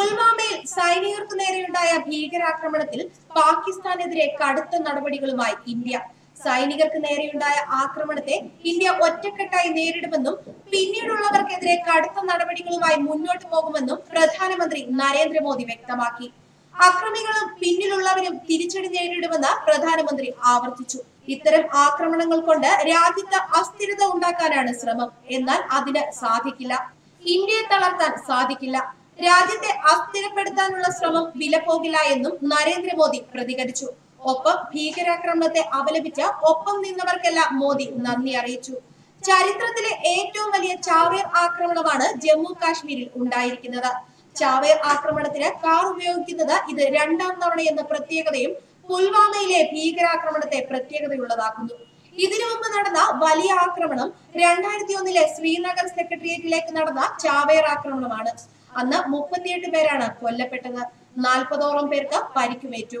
പുൽവാമയിൽ സൈനികർക്ക് നേരെയുണ്ടായ ഭീകരാക്രമണത്തിൽ പാകിസ്ഥാനെതിരെ കടുത്ത നടപടികളുമായി ഇന്ത്യ. സൈനികർക്ക് നേരെയുണ്ടായ ആക്രമണത്തെ ഇന്ത്യ ഒറ്റക്കെട്ടായി നേരിടുമെന്നും പിന്നീടുള്ളവർക്കെതിരെ കടുത്ത നടപടികളുമായി മുന്നോട്ട് പോകുമെന്നും പ്രധാനമന്ത്രി നരേന്ദ്രമോദി വ്യക്തമാക്കി. അക്രമികളും പിന്നിലുള്ളവരും തിരിച്ചടി നേരിടുമെന്ന് പ്രധാനമന്ത്രി ആവർത്തിച്ചു. ഇത്തരം ആക്രമണങ്ങൾ കൊണ്ട് രാജ്യത്ത് അസ്ഥിരത ഉണ്ടാക്കാനാണ് ശ്രമം. എന്നാൽ അതിന് സാധിക്കില്ല. ഇന്ത്യയെ തളർത്താൻ സാധിക്കില്ല. രാജ്യത്തെ അസ്ഥിരപ്പെടുത്താനുള്ള ശ്രമം വിലപ്പോകില്ല എന്നും നരേന്ദ്രമോദി പ്രതികരിച്ചു. ഒപ്പം ഭീകരാക്രമണത്തെ അപലപിച്ച ഒപ്പം നിന്നവർക്കെല്ലാം മോദി നന്ദി അറിയിച്ചു. ചരിത്രത്തിലെ ഏറ്റവും വലിയ ചാവേർ ആക്രമണമാണ് ജമ്മു കാശ്മീരിൽ ഉണ്ടായിരിക്കുന്നത്. ചാവേർ ആക്രമണത്തിന് കാർ ഉപയോഗിക്കുന്നത് ഇത് രണ്ടാം തവണ എന്ന പ്രത്യേകതയും പുൽവാമയിലെ ഭീകരാക്രമണത്തെ പ്രത്യേകതയുള്ളതാക്കുന്നു. ഇതിനു മുമ്പ് നടന്ന വലിയ ആക്രമണം രണ്ടായിരത്തി ഒന്നിലെ ശ്രീനഗർ സെക്രട്ടേറിയറ്റിലേക്ക് നടന്ന ചാവേർ ആക്രമണമാണ്. അന്ന് മുപ്പത്തിയെട്ട് പേരാണ് കൊല്ലപ്പെട്ടത്. നാൽപ്പതോളം പേർക്ക് പരിക്കുമേറ്റു.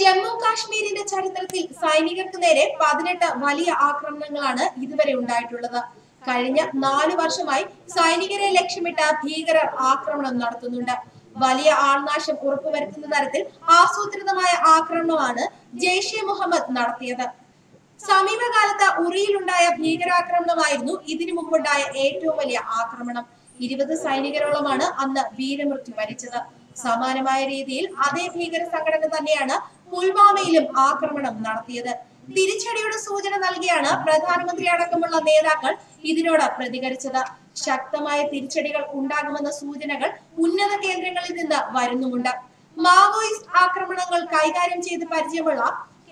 ജമ്മു കാശ്മീരിന്റെ ചരിത്രത്തിൽ സൈനികർക്ക് നേരെ പതിനെട്ട് വലിയ ആക്രമണങ്ങളാണ് ഇതുവരെ ഉണ്ടായിട്ടുള്ളത്. കഴിഞ്ഞ നാലു വർഷമായി സൈനികരെ ലക്ഷ്യമിട്ട ഭീകരർ ആക്രമണം നടത്തുന്നുണ്ട്. വലിയ ആൾനാശം ഉറപ്പുവരുത്തുന്ന തരത്തിൽ ആസൂത്രിതമായ ആക്രമണമാണ് ജെയ്ഷെ മുഹമ്മദ് നടത്തിയത്. സമീപകാലത്ത് ഉറിയിലുണ്ടായ ഭീകരാക്രമണമായിരുന്നു ഇതിനു മുമ്പുണ്ടായ ഏറ്റവും വലിയ ആക്രമണം. ഇരുപത് സൈനികരോളമാണ് അന്ന് വീരമൃത്യു വരിച്ചത്. സമാനമായ രീതിയിൽ അതേ ഭീകര സംഘടന തന്നെയാണ് പുൽവാമയിലും ആക്രമണം നടത്തിയത്. തിരിച്ചടിയുടെ സൂചന നൽകിയാണ് പ്രധാനമന്ത്രി അടക്കമുള്ള നേതാക്കൾ ഇതിനോട് പ്രതികരിച്ചത്. ശക്തമായ തിരിച്ചടികൾ ഉണ്ടാകുമെന്ന സൂചനകൾ ഉന്നത കേന്ദ്രങ്ങളിൽ നിന്ന് വരുന്നുമുണ്ട്. മാവോയിസ്റ്റ് ആക്രമണങ്ങൾ കൈകാര്യം ചെയ്ത് പരിചയമുള്ള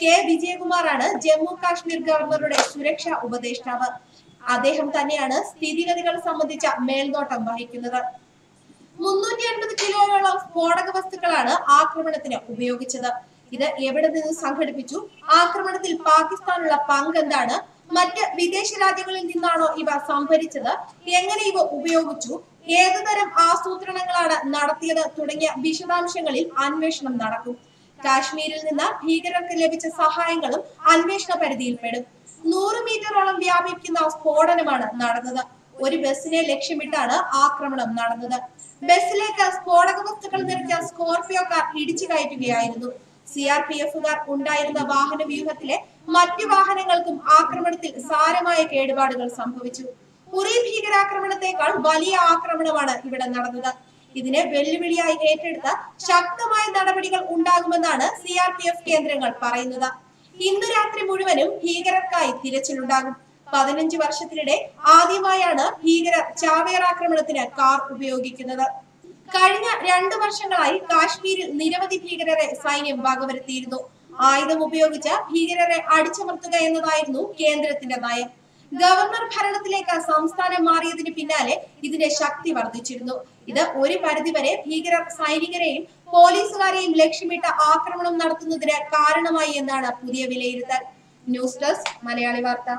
കെ. വിജയകുമാറാണ് ജമ്മു കാശ്മീർ ഗവർണറുടെ സുരക്ഷാ ഉപദേഷ്ടാവ്. അദ്ദേഹം തന്നെയാണ് സ്ഥിതിഗതികൾ സംബന്ധിച്ച മേൽനോട്ടം വഹിക്കുന്നത്. മുന്നൂറ്റി അൻപത് കിലോയോളം സ്ഫോടക വസ്തുക്കളാണ് ആക്രമണത്തിന് ഉപയോഗിച്ചത്. ഇത് എവിടെ നിന്ന് സംഘടിപ്പിച്ചു? ആക്രമണത്തിൽ പാകിസ്ഥാനുള്ള പങ്ക് എന്താണ്? മറ്റ് വിദേശ രാജ്യങ്ങളിൽ നിന്നാണോ ഇവ സംഭരിച്ചത്? എങ്ങനെ ഇവ ഉപയോഗിച്ചു? ഏതുതരം ആസൂത്രണങ്ങളാണ് നടത്തിയത് തുടങ്ങിയ വിശദാംശങ്ങളിൽ അന്വേഷണം നടക്കും. കാശ്മീരിൽ നിന്ന് ഭീകരർക്ക് ലഭിച്ച സഹായങ്ങളും അന്വേഷണ പരിധിയിൽപ്പെടും. നൂറ് മീറ്ററോളം വ്യാപിക്കുന്ന സ്ഫോടനമാണ് നടന്നത്. ഒരു ബസ്സിനെ ലക്ഷ്യമിട്ടാണ് ആക്രമണം നടന്നത്. ബസ്സിലേക്ക് സ്ഫോടക വസ്തുക്കൾ നിറച്ച സ്കോർപിയോ കാർ ഇടിച്ചു കയറ്റുകയായിരുന്നു. സി ആർ പി എഫുകാർ ഉണ്ടായിരുന്ന വാഹന വ്യൂഹത്തിലെ മറ്റു വാഹനങ്ങൾക്കും ആക്രമണത്തിൽ സാരമായ കേടുപാടുകൾ സംഭവിച്ചു. ഉറി ഭീകരാക്രമണത്തെക്കാൾ വലിയ ആക്രമണമാണ് ഇവിടെ നടന്നത്. ഇതിനെ വെല്ലുവിളിയായി ഏറ്റെടുത്ത ശക്തമായ നടപടികൾ ഉണ്ടാകുമെന്നാണ് സി ആർ പി എഫ് കേന്ദ്രങ്ങൾ പറയുന്നത്. ഇന്ന് രാത്രി മുഴുവനും ഭീകരർക്കായി തിരച്ചിലുണ്ടാകും. പതിനഞ്ച് വർഷത്തിനിടെ ആദ്യമായാണ് ഭീകരർ ചാവേർ ആക്രമണത്തിന് കാർ ഉപയോഗിക്കുന്നത്. കഴിഞ്ഞ രണ്ടു വർഷങ്ങളായി കാശ്മീരിൽ നിരവധി ഭീകരരെ സൈന്യം വകവരുത്തിയിരുന്നു. ആയുധം ഉപയോഗിച്ച് ഭീകരരെ അടിച്ചമർത്തുക എന്നതായിരുന്നു കേന്ദ്രത്തിന്റെ നയം. ഗവർണർ ഭരണത്തിലേക്ക് സംസ്ഥാനം മാറിയതിന് പിന്നാലെ ഇതിന്റെ ശക്തി വർദ്ധിച്ചിരുന്നു. ഇത് ഒരു പരിധിവരെ ഭീകരർ സൈനികരെയും പോലീസുകാരെയും ലക്ഷ്യമിട്ട് ആക്രമണം നടത്തുന്നതിന് കാരണമായി എന്നാണ് പുതിയ വിലയിരുത്തൽ. ന്യൂസ് ഡെസ്ക് മലയാളി വാർത്ത.